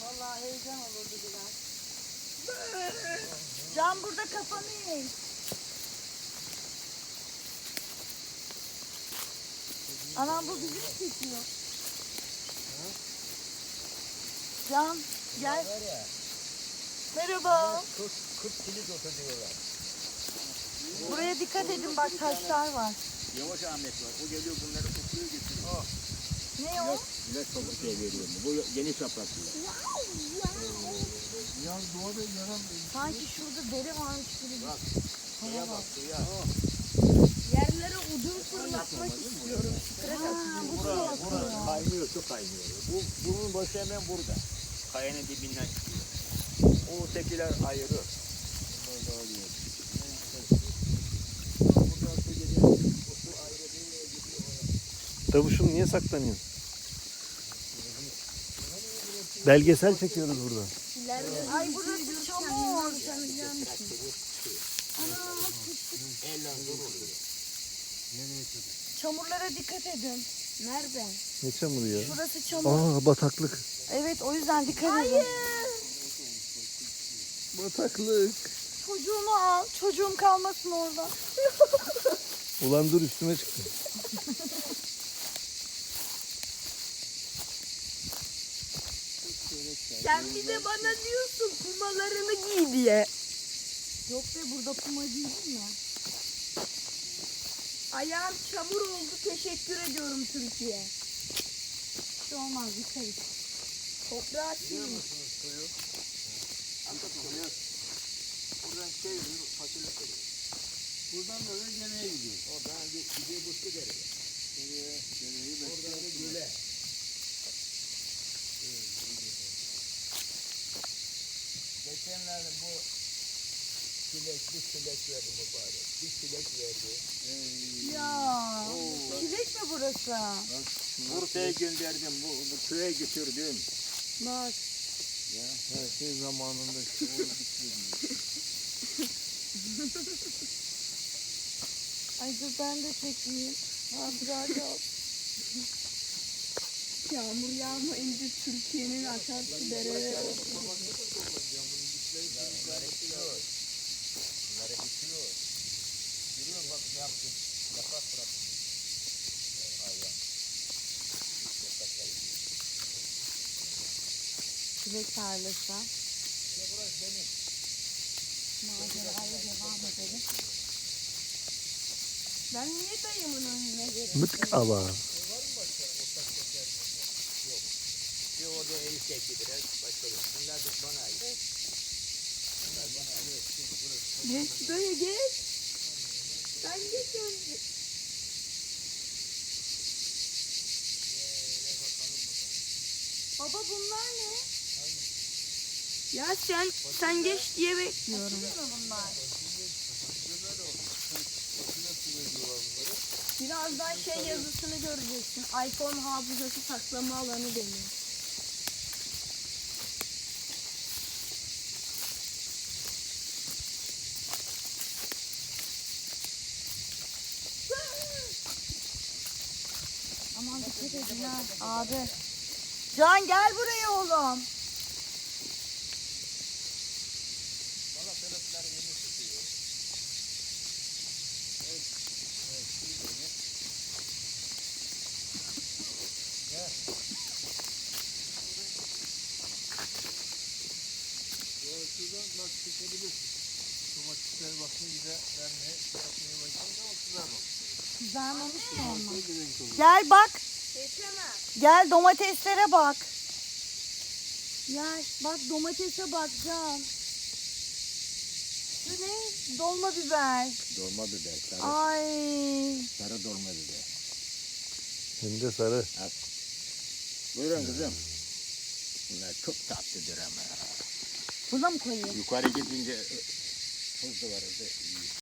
Vallahi heyecan olurdu biraz. Can burada kafanı eğ. Anam bu bizi mi çekiyor? Can gel. Merhaba. 40, 40 kilit otu diyorlar. Buraya dikkat edin bak taşlar var. Yavaş Ahmet var. O geliyor bunları topluyor götürüyor. Ne o? İlaç topuk diye veriyor. Bu geniş yapraklı. Yaz doğada yaran Sanki şurada deri varmış gibi. Bak. Suya bak. suya. Yerlere odun fırlatmak istiyorum. Ha, bu Bura, da bura kaynıyor, su kaynıyor. Bu, bunun başı hemen burada. Kayanın dibinden çıkıyor. O tekiler ayrı. Bunlar. Buradan su geliyor. O su ayrı nereye gidiyor? Davuşum niye saklanıyorsun? Belgesel çekiyoruz burada. Ay burası çamur. Çamurlara dikkat edin. Nerede? Ne çamuru ya? Burası çamur. Aa bataklık. Evet o yüzden dikkat edin. Bataklık. Çocuğumu al. Çocuğum kalmasın orada. Ulan dur üstüme çıktı. Sen bir de bana diyorsun kumalarını giy diye. Yok be burada kuma giydin mi? Ayağım çamur oldu. Teşekkür ediyorum Türkiye. Bir şey olmaz dikkat et. Toprağı sil. Buradan şey yürü, fasulye koyuyor. Buradan böyle gene gidiyor. Oradan bir gidiyor bu su dereye. Oradan da göle. Geçenlerde bu çilek, bir çilek verdi mübarek. Bir çilek verdi. Ya. Çilek mi burası? Bursa'ya gönderdim, bu, bu köye götürdüm. Bak. Ya. Her şey zamanında onu bitiriyor. Ay dur ben de çekeyim. Hatıra kal. Yağmur yağmayınca Türkiye'nin akarsu dereleri Bunları bitiyor. Bunları bitiyor. Görüyor bak ne yaptım. Yaprak bıraktım. Hayvan. Çilek tarlası. Maceraya devam edelim. Ben niye dayımın önüne geldim? Mık aba. Bir orada el çekti biraz. Başka bir. Bunlar da bana ait. Geç dayı geç. Sen geç önce. Baba bunlar ne? Ya sen sen geç diye bekliyorum. bunlar? Birazdan şey yazısını göreceksin. iPhone hafızası saklama alanı deniyor. Aman dikkat edin ha abi. Can gel buraya oğlum. Şuradan bak çekebilirsin. Domatesler bak ne güzel vermeye, şey yapmaya ama bak. Kızarmamış mı? Ne. Gel bak. Gel domateslere bak. Gel bak domatese bak Can. Bu ne? Dolma biber. Dolma biber. Sarı, Ay. sarı dolma biber. Hem de sarı. Buyurun kızım. Bunlar çok tatlıdır ama. Buna mı koyayım? Yukarı gidince e, tuz da var orada.